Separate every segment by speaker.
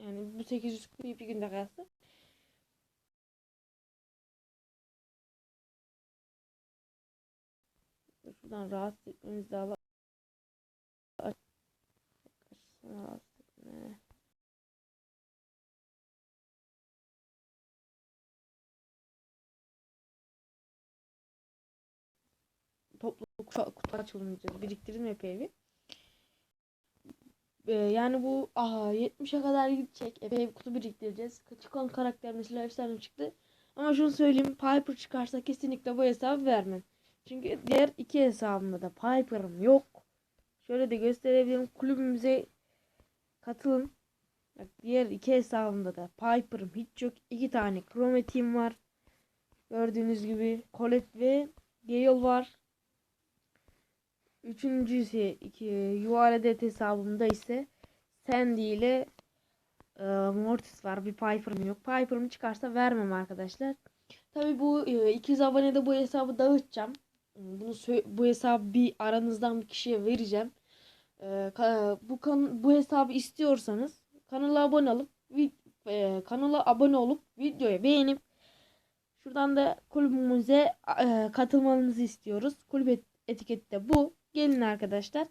Speaker 1: Yani bu 800 kupayı bir günde kalsa. Şuradan rahatsız etmemiz daha rahatsız etme. Toplu kutu, yapacağız. Biriktirdim epey bir. Ee, yani bu aha 70'e kadar gidecek. Epey bir kutu biriktireceğiz. Çıkan karakter mesela efsane çıktı. Ama şunu söyleyeyim. Piper çıkarsa kesinlikle bu hesabı vermem. Çünkü diğer iki hesabımda da Piper'ım yok. Şöyle de gösterebilirim. Kulübümüze katılın. Bak, diğer iki hesabımda da Piper'ım hiç yok. İki tane Chromate'im var. Gördüğünüz gibi Colette ve Gale var. Üçüncüsü Yuvaredet hesabımda ise Sandy ile e, Mortis var. Bir Piper'ım yok. Piper'ım çıkarsa vermem arkadaşlar. Tabi bu e, 200 abonede bu hesabı dağıtacağım. Bunu bu hesabı bir aranızdan bir kişiye vereceğim. E, bu kan bu hesabı istiyorsanız kanala abone olup e, kanala abone olup videoya beğenip şuradan da kulübümüze e, katılmanızı istiyoruz. Kulüp et- etiketi de bu. Gelin arkadaşlar.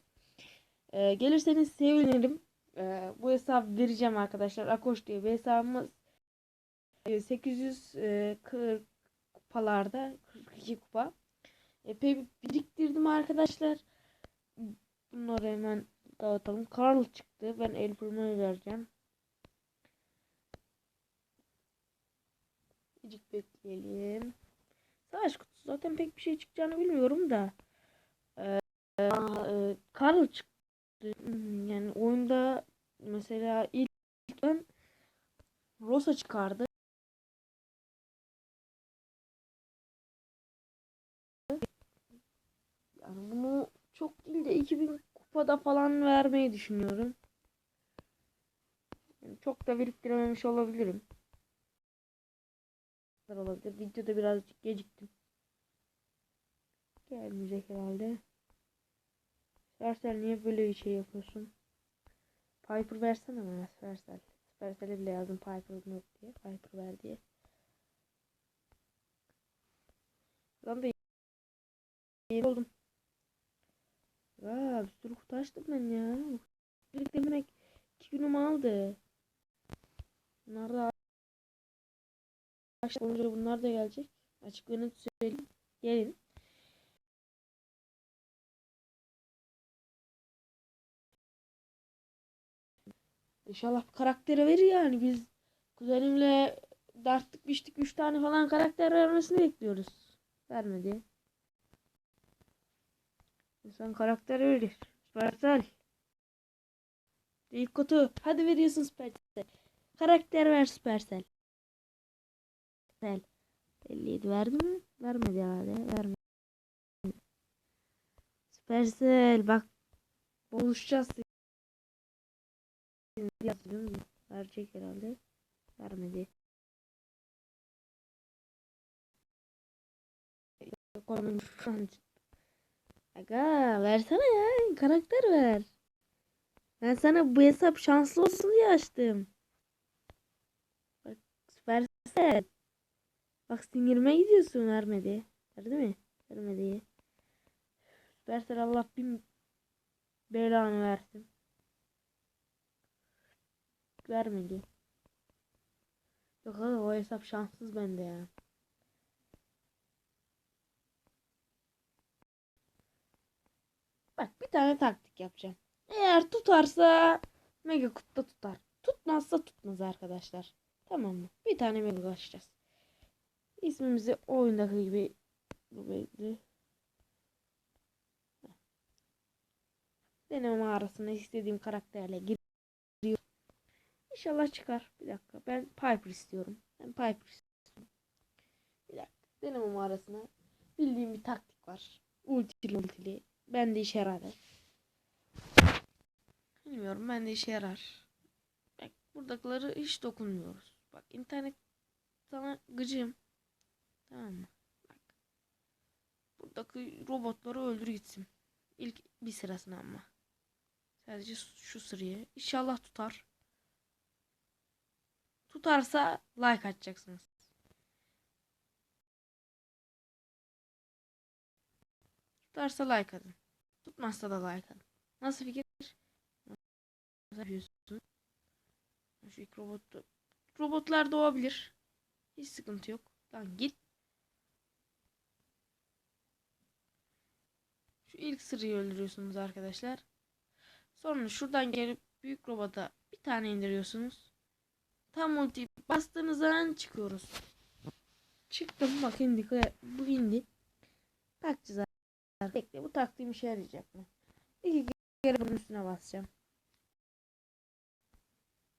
Speaker 1: E, gelirseniz sevinirim. E, bu hesabı vereceğim arkadaşlar. Akoş diye bir hesabımız. E, 840 kupalarda 42 kupa. Epey bir biriktirdim arkadaşlar. Bunları hemen dağıtalım. Karl çıktı. Ben El Primo'yu vereceğim. Azıcık bekleyelim. Savaş kutusu zaten pek bir şey çıkacağını bilmiyorum da. Ee, e, çıktı. Hmm, Yani oyunda mesela ilk Rosa çıkardı. Yani bunu çok değil de 2000 kupada falan vermeyi düşünüyorum. Yani çok da biriktirememiş olabilirim. Olabilir. Videoda birazcık geciktim. Gelmeyecek herhalde. Versel niye böyle bir şey yapıyorsun? Piper versene bana Versel. Versel'e bile yazdım Piper'ım yok diye. Piper ver diye. Ben de iyi oldum. Aa, bir sürü kutu açtım ben ya. Birlikte demek iki günüm aldı. Bunlar da olunca bunlar da gelecek. Açıklığını söyleyeyim. Gelin. İnşallah karakteri verir yani biz kuzenimle darttık biçtik 3 tane falan karakter vermesini bekliyoruz. Vermedi. İnsan karakter verir. Süpersel. İlk kutu. Hadi veriyorsun Süpersel. Karakter ver Süpersel. Süpersel. 57 verdi mi? Vermedi herhalde. Vermedi. Süpersel bak. Buluşacağız. Verecek herhalde. Vermedi. Konum Aga versene ya. Karakter ver. Ben sana bu hesap şanslı olsun diye açtım. Bak versene. Bak sinirime gidiyorsun vermedi. Verdi mi? Vermedi. Versen Allah bin belanı versin. Vermedi. Yok aga o hesap şanssız bende ya. Bak bir tane taktik yapacağım. Eğer tutarsa mega kutta tutar. Tutmazsa tutmaz arkadaşlar. Tamam mı? Bir tane mega açacağız. İsmimizi oyundaki gibi bu belli. Deneme mağarasına istediğim karakterle giriyorum. İnşallah çıkar. Bir dakika. Ben Piper istiyorum. Ben Piper istiyorum. Bir dakika. Deneme mağarasına bildiğim bir taktik var. Ultili ultili. Ben de işe yarar. Bilmiyorum ben de işe yarar. Bak buradakileri hiç dokunmuyoruz. Bak internet sana gıcığım. Tamam mı? Bak. Buradaki robotları öldür gitsin. İlk bir sırasına ama. Sadece şu sırayı. İnşallah tutar. Tutarsa like atacaksınız. Tutarsa like atın. Tutmazsa da like atın. Nasıl fikir? Nasıl yapıyorsun? Şu ilk robot robotlar doğabilir. Hiç sıkıntı yok. Lan git. Şu ilk sırayı öldürüyorsunuz arkadaşlar. Sonra şuradan gelip büyük robota bir tane indiriyorsunuz. Tam ulti bastığınız an çıkıyoruz. Çıktım bak indik. Bu indi. Takacağız arkadaşlar. Bekle bu taktiğim işe yarayacak mı? İki kere bunun üstüne basacağım.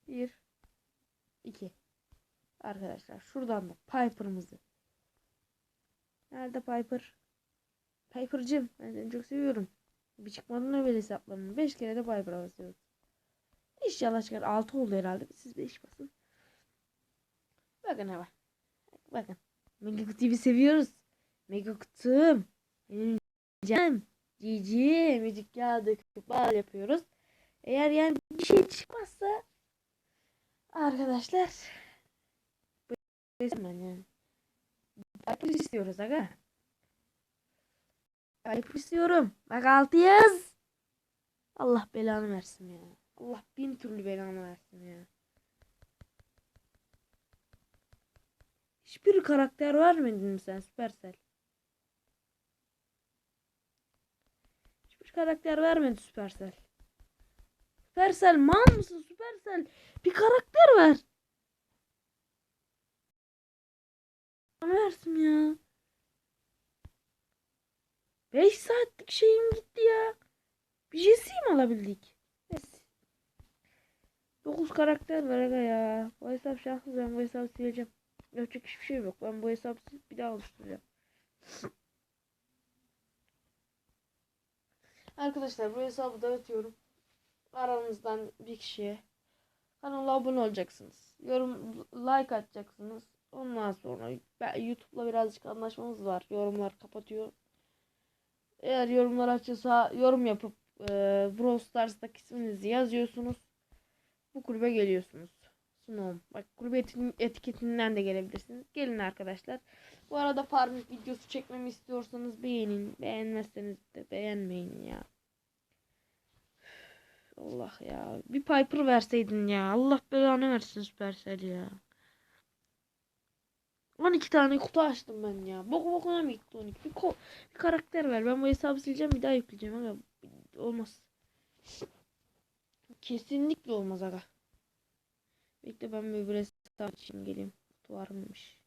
Speaker 1: Bir. iki. Arkadaşlar şuradan da Piper'ımızı. Nerede Piper? Piper'cım ben seni çok seviyorum. Bir çıkmadan öyle hesaplarını. 5 kere de Piper'a basıyoruz. İnşallah çıkar. 6 oldu herhalde. Siz 5 basın. Bakın hemen. Bakın. Mega Kutu'yu seviyoruz. Mega Kutum. Canım. Cici. Müzik kağıdı bal yapıyoruz. Eğer yani bir şey çıkmazsa arkadaşlar ben yani. Piper istiyoruz aga. Piper istiyorum. Bak altı yaz. Allah belanı versin ya. Allah bin türlü belanı versin ya. Hiçbir karakter vermedin mi sen Supercell? Hiçbir karakter vermedi Supercell. Supercell mal mısın Supercell? Bir karakter ver. Versin ya. 5 saatlik şeyim gitti ya. Bir Jesse'yi mi alabildik? Neyse. 9 karakter var aga ya. Bu hesap şanssız ben bu hesabı sileceğim. Yapacak hiçbir şey yok. Ben bu hesabı bir daha oluşturacağım. Arkadaşlar bu hesabı dağıtıyorum. Aranızdan bir kişiye kanala abone olacaksınız. Yorum like atacaksınız. Ondan sonra YouTube'la birazcık anlaşmamız var. Yorumlar kapatıyor. Eğer yorumlar açılsa yorum yapıp e, Brawl Stars'taki isminizi yazıyorsunuz. Bu kulübe geliyorsunuz. Sunuğum. Bak kulübe etiketinden de gelebilirsiniz. Gelin arkadaşlar. Bu arada farming videosu çekmemi istiyorsanız beğenin. Beğenmezseniz de beğenmeyin ya. Allah ya. Bir Piper verseydin ya. Allah belanı versin Supercell ya. 12 tane kutu açtım ben ya. Boku bokuna mı gitti 12? Bir, bir karakter ver. Ben bu hesabı sileceğim bir daha yükleyeceğim. Aga. Olmaz. Kesinlikle olmaz aga. Bekle ben bir hesap için geleyim. Kutu var mıymış?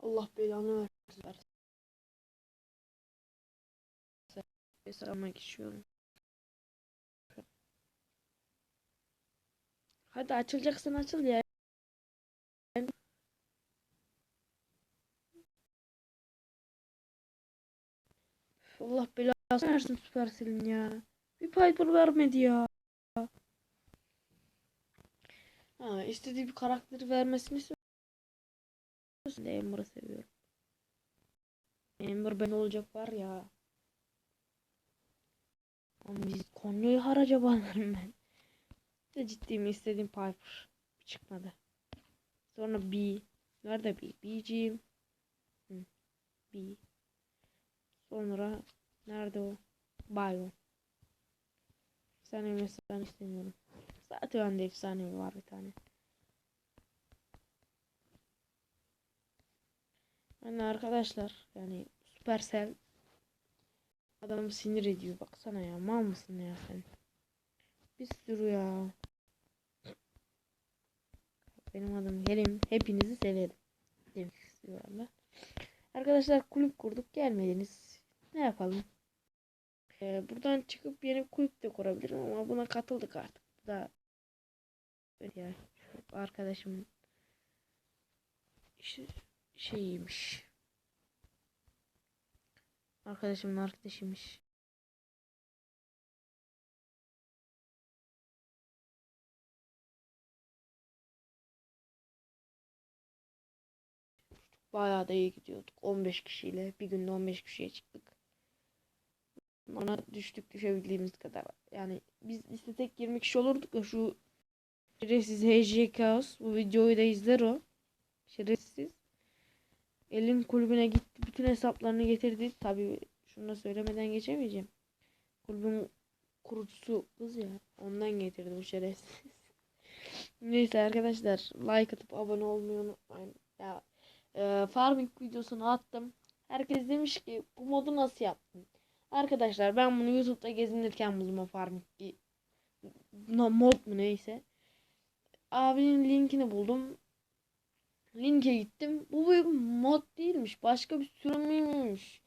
Speaker 1: Allah belanı versin. Hesabıma geçiyorum. Hadi açılacaksan açıl ya. Allah belasını versin Supercell'in ya. Bir Piper vermedi ya. Ha, istediği bir karakteri vermesini istiyorsun. De seviyorum. Amber ben olacak var ya. Biz Konya'yı haraca bağlarım ben de ciddiyim istediğim Piper çıkmadı. Sonra B. Nerede B? B'ciğim. B. Sonra nerede o? Efsanevi efsane istemiyorum. Zaten bende efsanevi var bir tane. Yani arkadaşlar yani Supercell adamı sinir ediyor. Baksana ya mal mısın ya sen? Bir sürü ya. Benim adım Kerim. Hepinizi severim. Demek istiyorlar. Arkadaşlar kulüp kurduk. Gelmediniz. Ne yapalım? Ee, buradan çıkıp yeni bir kulüp de kurabilirim ama buna katıldık artık. Bu da ya şu arkadaşımın şeyiymiş. Arkadaşımın arkadaşıymış. Bayağı da iyi gidiyorduk. 15 kişiyle. Bir günde 15 kişiye çıktık. Ona düştük düşebildiğimiz kadar. Yani biz istesek 20 kişi olurduk ya şu şerefsiz HJ Chaos bu videoyu da izler o. Şerefsiz. Elin kulübüne gitti. Bütün hesaplarını getirdi. Tabii şunu da söylemeden geçemeyeceğim. Kulübün kurucusu kız ya. Ondan getirdi bu şerefsiz. Neyse arkadaşlar like atıp abone olmayı unutmayın. Ya e, farming videosunu attım. Herkes demiş ki bu modu nasıl yaptın? Arkadaşlar ben bunu YouTube'da gezinirken buldum o farming no, mod mu neyse. Abinin linkini buldum. Linke gittim. Bu bir mod değilmiş. Başka bir sürümüymüş.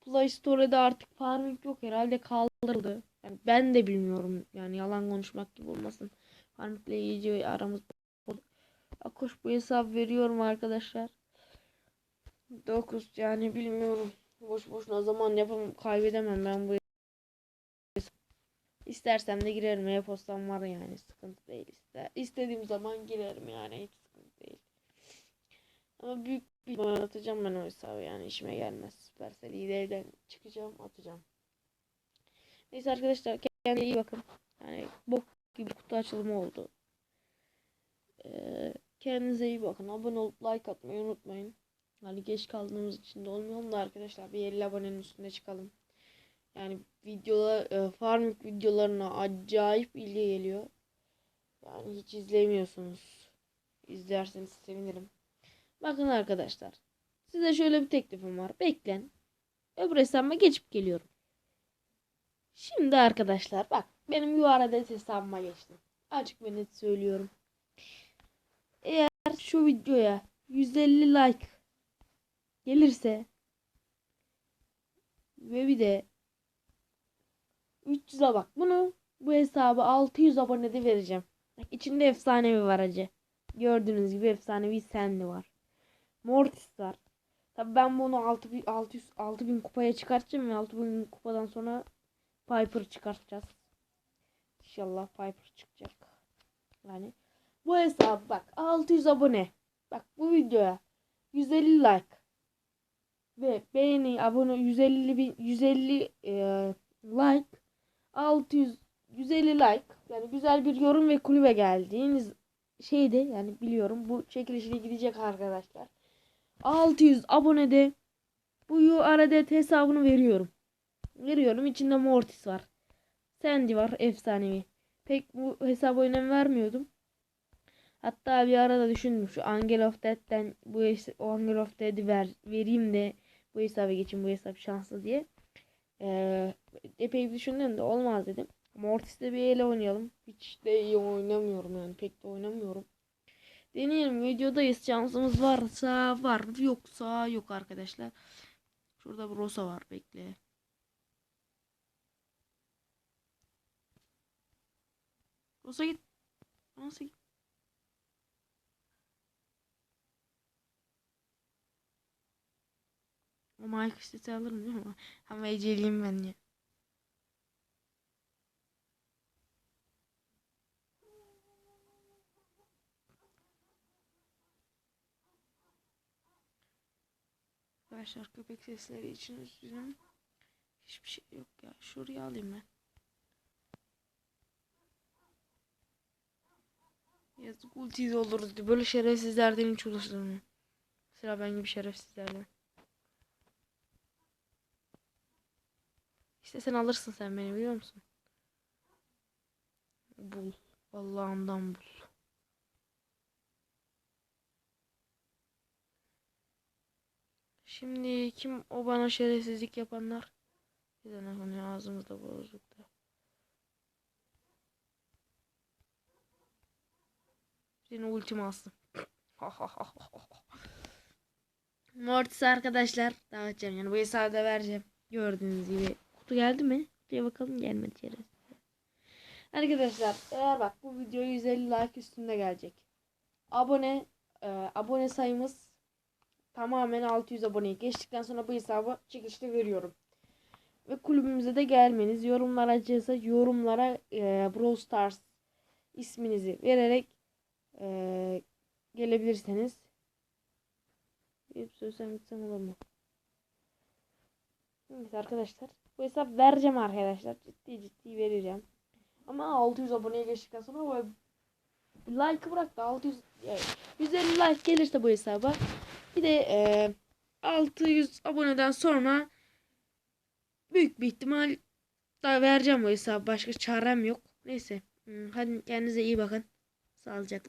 Speaker 1: Play Store'da artık farming yok. Herhalde kaldırıldı. Yani ben de bilmiyorum. Yani yalan konuşmak gibi olmasın. Farming ile iyice aramız Akoş bu hesap veriyorum arkadaşlar. 9 yani bilmiyorum. Boş boşuna zaman yapamam kaybedemem ben bu İstersem de girerim. E-postam var yani. Sıkıntı değil. İster. İstediğim zaman girerim yani. Hiç sıkıntı değil. Ama büyük bir atacağım ben o hesabı yani. işime gelmez. Supercell evden çıkacağım atacağım. Neyse arkadaşlar kendinize iyi bakın. Yani bok gibi kutu açılımı oldu. Ee, kendinize iyi bakın. Abone olup like atmayı unutmayın. Hani geç kaldığımız için de olmuyor da arkadaşlar bir 50 abonenin üstünde çıkalım. Yani videolar e, farming videolarına acayip ilgi geliyor. Yani hiç izlemiyorsunuz. İzlerseniz sevinirim. Bakın arkadaşlar. Size şöyle bir teklifim var. Beklen. Öbür hesabıma geçip geliyorum. Şimdi arkadaşlar bak benim URL'de hesabıma geçtim. Açık ve net söylüyorum. Eğer şu videoya 150 like gelirse ve bir de 300'e bak bunu bu hesabı 600 abonede vereceğim. İçinde efsanevi var acı. Gördüğünüz gibi efsanevi Sandy var. Mortis var. Tabi ben bunu 6000 600 6000 kupaya çıkartacağım ve 6000 kupadan sonra Piper çıkartacağız. İnşallah Piper çıkacak. Yani bu hesap bak 600 abone. Bak bu videoya 150 like ve beğeni abone 150 bin 150 e, like 600 150 like yani güzel bir yorum ve kulübe geldiğiniz şeyde yani biliyorum bu çekilişine gidecek arkadaşlar. 600 abonede bu URL'de hesabını veriyorum. Veriyorum içinde Mortis var. Sandy var efsanevi. Pek bu hesaba önem vermiyordum. Hatta bir arada düşündüm şu Angel of Death'ten bu Angel of Death'i ver, vereyim de bu hesaba geçin bu hesap şanslı diye. Ee, epey bir düşündüm de olmaz dedim. Mortis'te bir ele oynayalım. Hiç de iyi oynamıyorum yani pek de oynamıyorum. Deneyelim videodayız şansımız varsa var yoksa yok arkadaşlar. Şurada bir Rosa var bekle. Rosa git. Nasıl git? O Mike işte alırım değil mi? Ama eceliyim ben ya. Arkadaşlar köpek sesleri için üzgünüm. Hiçbir şey yok ya. Şuraya alayım ben. Yazık ultiz oluruz. Böyle şerefsizlerden hiç ulaşılmıyor. Sıra ben gibi şerefsizlerden. İşte sen alırsın sen beni biliyor musun? Bul. Allah'ından bul. Şimdi kim o bana şerefsizlik yapanlar? Bir tane hani ağzımızda bozukta. Seni ultim alsın. Mortis arkadaşlar dağıtacağım yani bu hesabı da vereceğim. Gördüğünüz gibi. Kutu geldi mi? Kutuya bakalım gelmedi şerefsiz. Arkadaşlar eğer bak bu video 150 like üstünde gelecek. Abone e, abone sayımız tamamen 600 aboneyi geçtikten sonra bu hesabı çekişte veriyorum. Ve kulübümüze de gelmeniz yorumlar açarsa yorumlara e, Brawl Stars isminizi vererek e, gelebilirseniz. Hep söylesem gitsem olur mu? Neyse arkadaşlar. Bu hesap vereceğim arkadaşlar. Ciddi ciddi vereceğim. Ama 600 aboneye geçtikten sonra like bırak da 600 yani 150 like gelirse bu hesaba bir de e, 600 aboneden sonra büyük bir ihtimal da vereceğim bu hesabı. Başka çarem yok. Neyse. Hmm, Hadi kendinize iyi bakın. Sağlıcakla.